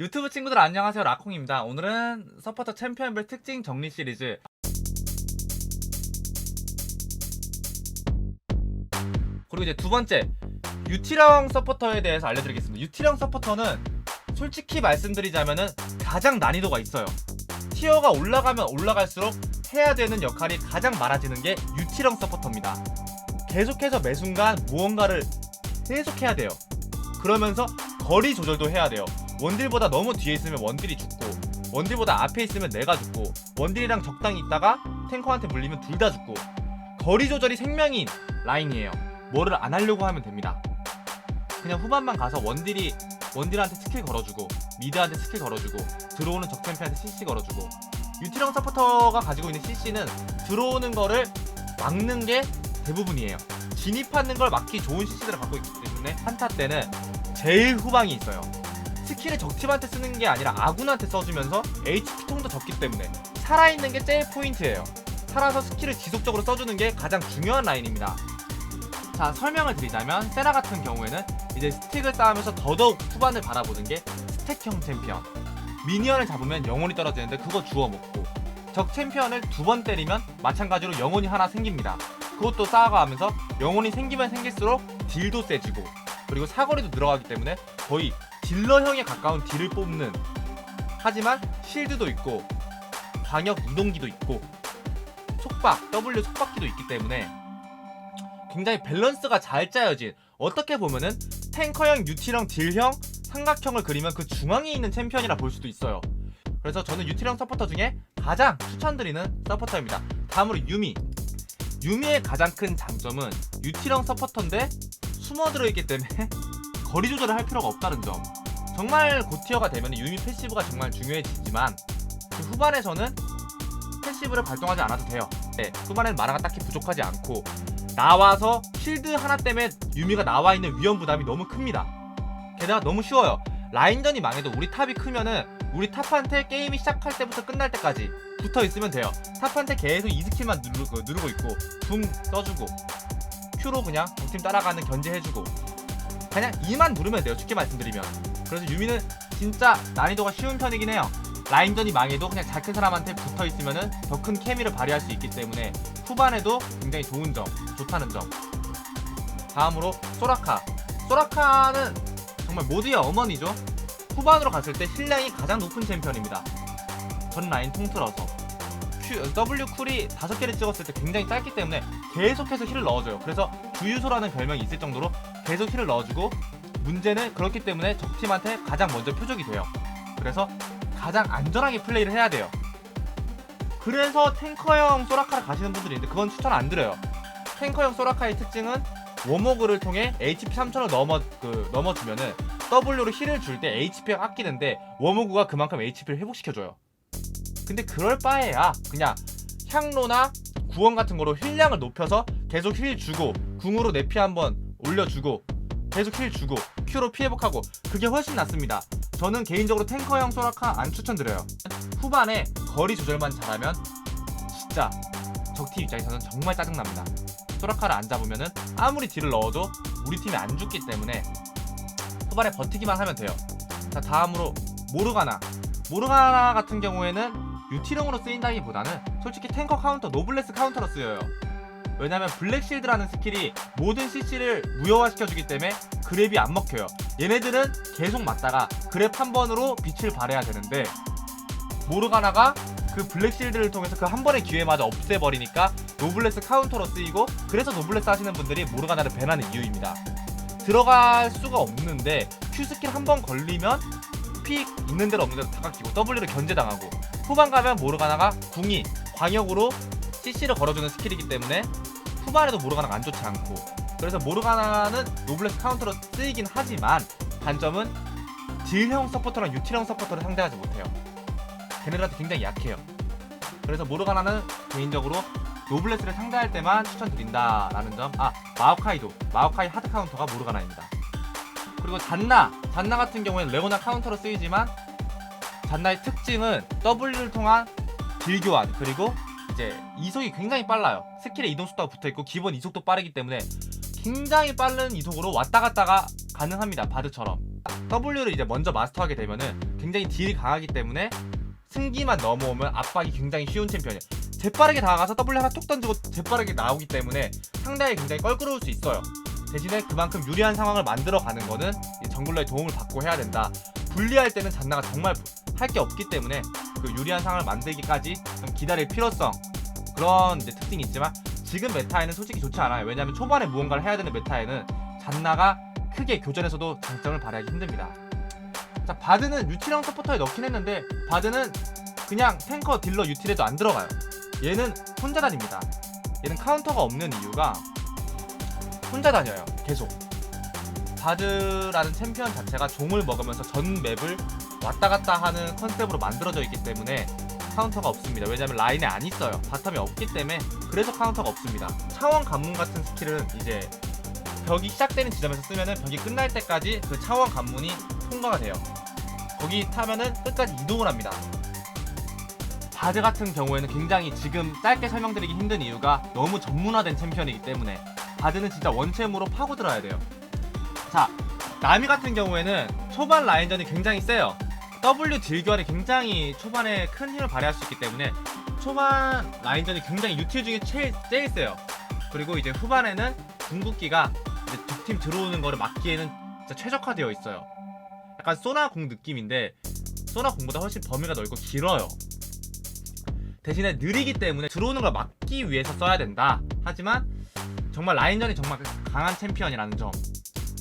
유튜브 친구들 안녕하세요. 라콩입니다. 오늘은 서포터 챔피언별 특징 정리 시리즈. 그리고 이제 두 번째 유티령 서포터에 대해서 알려드리겠습니다. 유티령 서포터는 솔직히 말씀드리자면은 가장 난이도가 있어요. 티어가 올라가면 올라갈수록 해야 되는 역할이 가장 많아지는 게 유티령 서포터입니다. 계속해서 매 순간 무언가를 계속 해야 돼요. 그러면서 거리 조절도 해야 돼요 원딜보다 너무 뒤에 있으면 원딜이 죽고 원딜보다 앞에 있으면 내가 죽고 원딜이랑 적당히 있다가 탱커한테 물리면 둘 다 죽고 거리 조절이 생명인 라인이에요. 뭐를 안 하려고 하면 됩니다. 그냥 후반만 가서 원딜이 원딜한테 스킬 걸어주고 미드한테 스킬 걸어주고 들어오는 적 챔피한테 CC 걸어주고 유티령 서포터가 가지고 있는 CC는 들어오는 거를 막는 게 대부분이에요. 진입하는 걸 막기 좋은 CC들을 갖고 있기 때문에 한타 때는 제일 후방이 있어요 스킬을 적팀한테 쓰는 게 아니라 아군한테 써주면서 HP 통도 적기 때문에 살아있는 게 제일 포인트예요. 살아서 스킬을 지속적으로 써주는 게 가장 중요한 라인입니다. 자 설명을 드리자면 세나 같은 경우에는 이제 스틱을 쌓으면서 더더욱 후반을 바라보는 게 스택형 챔피언. 미니언을 잡으면 영혼이 떨어지는데 그거 주워 먹고 적 챔피언을 두 번 때리면 마찬가지로 영혼이 하나 생깁니다. 그것도 쌓아가면서 영혼이 생기면 생길수록 딜도 세지고 그리고 사거리도 늘어가기 때문에 거의 딜러형에 가까운 딜을 뽑는. 하지만 실드도 있고 광역 이동기도 있고 속박 W 속박기도 있기 때문에 굉장히 밸런스가 잘 짜여진 어떻게 보면은 탱커형 유티형 딜형 삼각형을 그리면 그 중앙에 있는 챔피언이라 볼 수도 있어요. 그래서 저는 유티형 서포터 중에 가장 추천드리는 서포터입니다. 다음으로 유미. 유미의 가장 큰 장점은 유티형 서포터인데 숨어 들어있기 때문에 거리 조절을 할 필요가 없다는 점. 정말 고티어가 되면 유미 패시브가 정말 중요해지지만 그 후반에서는 패시브를 발동하지 않아도 돼요. 네, 후반에는 마나가 딱히 부족하지 않고 나와서 실드 하나 때문에 유미가 나와 있는 위험 부담이 너무 큽니다. 게다가 너무 쉬워요. 라인전이 망해도 우리 탑이 크면은 우리 탑한테 게임이 시작할 때부터 끝날 때까지 붙어 있으면 돼요. 탑한테 계속 이 스킬만 누르고, 누르고 있고 붕 써주고 Q로 그냥 적팀 따라가는 견제해주고 그냥 2만 누르면 돼요 쉽게 말씀드리면. 그래서 유미는 진짜 난이도가 쉬운 편이긴 해요. 라인전이 망해도 그냥 잘큰 사람한테 붙어있으면 더 큰 케미를 발휘할 수 있기 때문에 후반에도 굉장히 좋은 점 좋다는 점. 다음으로 소라카. 소라카는 정말 모두의 어머니죠. 후반으로 갔을 때 힐량이 가장 높은 챔피언입니다. 전 라인 통틀어서 W 쿨이 다섯 개를 찍었을 때 굉장히 짧기 때문에 계속해서 힐을 넣어줘요. 그래서 주유소라는 별명이 있을 정도로 계속 힐을 넣어주고 문제는 그렇기 때문에 적팀한테 가장 먼저 표적이 돼요. 그래서 가장 안전하게 플레이를 해야 돼요. 그래서 탱커형 소라카를 가시는 분들이 있는데 그건 추천 안 드려요. 탱커형 소라카의 특징은 워머그를 통해 HP 3000을 넘어 그 넘어주면은 W로 힐을 줄 때 HP가 아끼는데 워머그가 그만큼 HP를 회복시켜줘요. 근데 그럴 바에야 그냥 향로나 구원 같은 거로 힐량을 높여서 계속 힐 주고 궁으로 내 피 한번 올려주고 계속 힐 주고 Q로 피 회복하고 그게 훨씬 낫습니다. 저는 개인적으로 탱커형 소라카 안 추천드려요. 후반에 거리 조절만 잘하면 진짜 적팀 입장에서는 정말 짜증납니다. 소라카를 안 잡으면은 아무리 딜을 넣어도 우리 팀이 안 죽기 때문에 후반에 버티기만 하면 돼요. 자 다음으로 모르가나 모르가나 같은 경우에는 유티령으로 쓰인다기보다는 솔직히 탱커 카운터 노블레스 카운터로 쓰여요. 왜냐면 블랙실드라는 스킬이 모든 CC를 무효화시켜주기 때문에 그랩이 안 먹혀요. 얘네들은 계속 맞다가 그랩 한 번으로 빛을 발해야 되는데 모르가나가 그 블랙실드를 통해서 그 한 번의 기회마저 없애버리니까 노블레스 카운터로 쓰이고 그래서 노블레스 하시는 분들이 모르가나를 밴하는 이유입니다. 들어갈 수가 없는데 Q 스킬 한 번 걸리면 픽 있는 대로 없는 대로 다 깎이고 W를 견제당하고 후반 가면 모르가나가 궁이 광역으로 CC를 걸어주는 스킬이기 때문에 후반에도 모르가나가 안 좋지 않고 그래서 모르가나는 노블레스 카운터로 쓰이긴 하지만 단점은 딜형 서포터랑 유틸형 서포터를 상대하지 못해요 걔네들한테 굉장히 약해요 그래서 모르가나는 개인적으로 노블레스를 상대할 때만 추천드린다라는 점. 아 마오카이도 마오카이 하드 카운터가 모르가나입니다. 그리고 잔나 잔나 같은 경우에는 레오나 카운터로 쓰이지만 잔나의 특징은 W를 통한 딜 교환 그리고 이제 이속이 굉장히 빨라요. 스킬의 이동 속도가 붙어 있고 기본 이속도 빠르기 때문에 굉장히 빠른 이속으로 왔다 갔다가 가능합니다. 바드처럼. W를 이제 먼저 마스터하게 되면은 굉장히 딜이 강하기 때문에 승기만 넘어오면 압박이 굉장히 쉬운 챔피언이에요. 재빠르게 다가가서 W 하나 툭 던지고 재빠르게 나오기 때문에 상당히 굉장히 껄끄러울 수 있어요. 대신에 그만큼 유리한 상황을 만들어 가는 거는 이 정글러의 도움을 받고 해야 된다. 불리할 때는 잔나가 정말 할 게 없기 때문에 그 유리한 상황을 만들기까지 좀 기다릴 필요성 그런 특징이 있지만 지금 메타에는 솔직히 좋지 않아요. 왜냐하면 초반에 무언가를 해야 되는 메타에는 잔나가 크게 교전에서도 장점을 발휘하기 힘듭니다. 자 바드는 유틸형 서포터에 넣긴 했는데 바드는 그냥 탱커 딜러 유틸에도 안 들어가요. 얘는 혼자 다닙니다. 얘는 카운터가 없는 이유가 혼자 다녀요. 계속. 바드라는 챔피언 자체가 종을 먹으면서 전 맵을 왔다 갔다 하는 컨셉으로 만들어져 있기 때문에 카운터가 없습니다. 왜냐면 라인에 안 있어요. 바텀에 없기 때문에 그래서 카운터가 없습니다. 차원 관문 같은 스킬은 이제 벽이 시작되는 지점에서 쓰면은 벽이 끝날 때까지 그 차원 관문이 통과가 돼요. 거기 타면은 끝까지 이동을 합니다. 바드 같은 경우에는 굉장히 지금 짧게 설명드리기 힘든 이유가 너무 전문화된 챔피언이기 때문에 바드는 진짜 원챔으로 파고들어야 돼요. 자, 나미 같은 경우에는 초반 라인전이 굉장히 세요. W 딜결이 굉장히 초반에 큰 힘을 발휘할 수 있기 때문에 초반 라인전이 굉장히 유틸 중에 제일, 제일 세요. 그리고 이제 후반에는 궁극기가 이제 두팀 들어오는 거를 막기에는 진짜 최적화되어 있어요. 약간 소나 궁 느낌인데 소나 궁보다 훨씬 범위가 넓고 길어요. 대신에 느리기 때문에 들어오는 걸 막기 위해서 써야 된다. 하지만 정말 라인전이 정말 강한 챔피언이라는 점.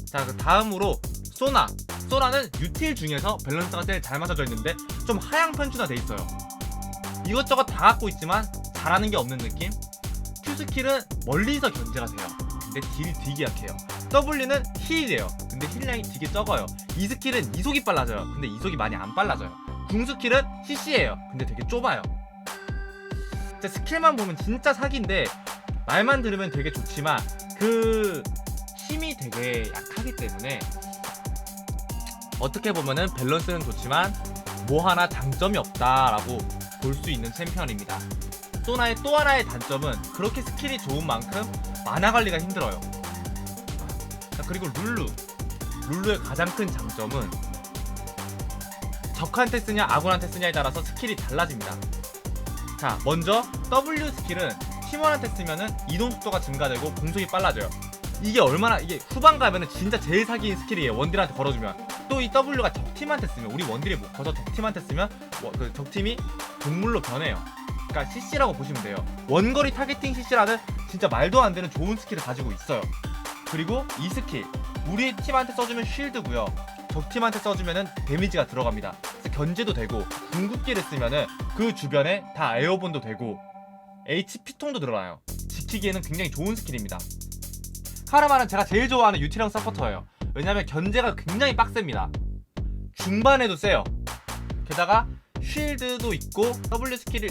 자, 그 다음으로 소나. 소나는 유틸 중에서 밸런스가 제일 잘 맞춰져 있는데 좀 하향 편준화 돼 있어요. 이것저것 다 갖고 있지만 잘하는 게 없는 느낌. Q 스킬은 멀리서 견제가 돼요. 근데 딜이 되게 약해요. W는 힐이에요. 근데 힐량이 되게 적어요. 이 스킬은 이속이 빨라져요. 근데 이속이 많이 안 빨라져요. 궁 스킬은 CC예요. 근데 되게 좁아요. 진짜 스킬만 보면 진짜 사기인데 말만 들으면 되게 좋지만 그 힘이 되게 약하기 때문에 어떻게 보면은 밸런스는 좋지만 뭐 하나 장점이 없다라고 볼 수 있는 챔피언입니다. 소나의 또 하나의 단점은 그렇게 스킬이 좋은 만큼 만화 관리가 힘들어요. 자, 그리고 룰루. 룰루의 가장 큰 장점은 적한테 쓰냐 아군한테 쓰냐에 따라서 스킬이 달라집니다. 자, 먼저 W 스킬은 팀원한테 쓰면은 이동 속도가 증가되고 공속이 빨라져요. 이게 얼마나 이게 후반 가면은 진짜 제일 사기인 스킬이에요. 원딜한테 걸어주면 또 이 W가 적팀한테 쓰면 우리 원딜이 못 커서 적팀한테 쓰면 워- 그 적팀이 동물로 변해요. 그러니까 CC라고 보시면 돼요. 원거리 타겟팅 CC라는 진짜 말도 안 되는 좋은 스킬을 가지고 있어요. 그리고 이 스킬 우리 팀한테 써주면 쉴드고요. 적팀한테 써주면은 데미지가 들어갑니다. 견제도 되고 궁극기를 쓰면은 그 주변에 다 에어본도 되고 HP통도 들어나요. 지키기에는 굉장히 좋은 스킬입니다. 카르마는 제가 제일 좋아하는 유티랑 서포터예요. 왜냐면 견제가 굉장히 빡셉니다. 중반에도 세요. 게다가 쉴드도 있고 W 스킬을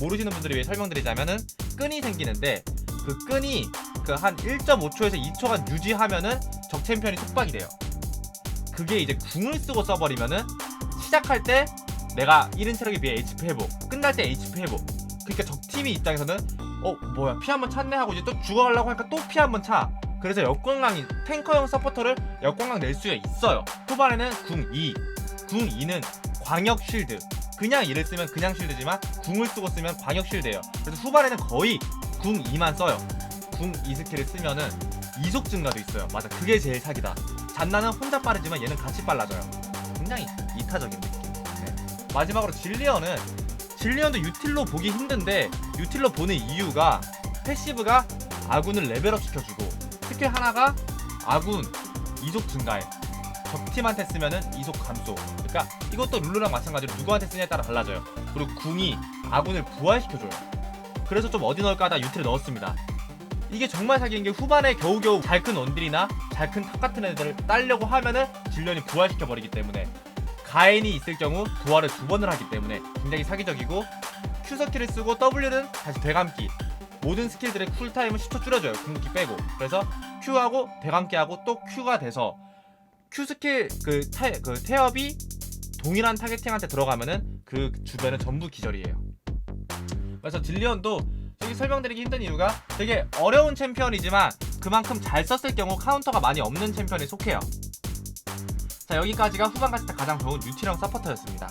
모르시는 분들을 위해 설명드리자면은 끈이 생기는데 그 끈이 그 한 1.5초에서 2초간 유지하면은 적 챔피언이 속박이 돼요. 그게 이제 궁을 쓰고 써버리면은 시작할 때 내가 1인 체력에 비해 HP 회복, 끝날 때 HP 회복. 그러니까 적 팀이 입장에서는 어 뭐야 피 한 번 찼네 하고 이제 또 죽어가려고 하니까 또 피 한 번 차. 그래서 역광강이 탱커형 서포터를 역광강 낼 수가 있어요. 초반에는 궁 2, 궁 2는 광역 쉴드. 그냥 이를 쓰면 그냥 쉴드지만 궁을 쓰고 쓰면 광역 쉴드예요. 그래서 후반에는 거의 궁 2만 써요. 궁 2 스킬을 쓰면은 이속 증가도 있어요. 맞아, 그게 제일 사기다. 잔나는 혼자 빠르지만 얘는 같이 빨라져요. 굉장히 이타적인 느낌. 네. 마지막으로 질리언은 질리언도 유틸로 보기 힘든데 유틸로 보는 이유가 패시브가 아군을 레벨업 시켜주고 스킬 하나가 아군 이속 증가해 적팀한테 쓰면은 이속 감소. 그러니까 이것도 룰루랑 마찬가지로 누구한테 쓰냐에 따라 달라져요. 그리고 궁이 아군을 부활시켜줘요. 그래서 좀 어디 넣을까 하다 유틸을 넣었습니다. 이게 정말 사기인 게 후반에 겨우겨우 잘 큰 원딜이나 잘 큰 탑 같은 애들을 따려고 하면은 질련이 부활시켜버리기 때문에 가인이 있을 경우 부활을 두 번을 하기 때문에 굉장히 사기적이고 스킬을 쓰고 W는 다시 되감기 모든 스킬들의 쿨타임을 10초 줄여줘요. 궁극기 빼고. 그래서 Q하고 되감기하고 또 Q가 돼서 Q 스킬 그, 타, 그 태엽이 동일한 타겟팅한테 들어가면은 그 주변은 전부 기절이에요. 그래서 딜리언도 저기 설명드리기 힘든 이유가 되게 어려운 챔피언이지만 그만큼 잘 썼을 경우 카운터가 많이 없는 챔피언에 속해요. 자 여기까지가 후반 갔을 때 가장 좋은 유티랑 서포터였습니다.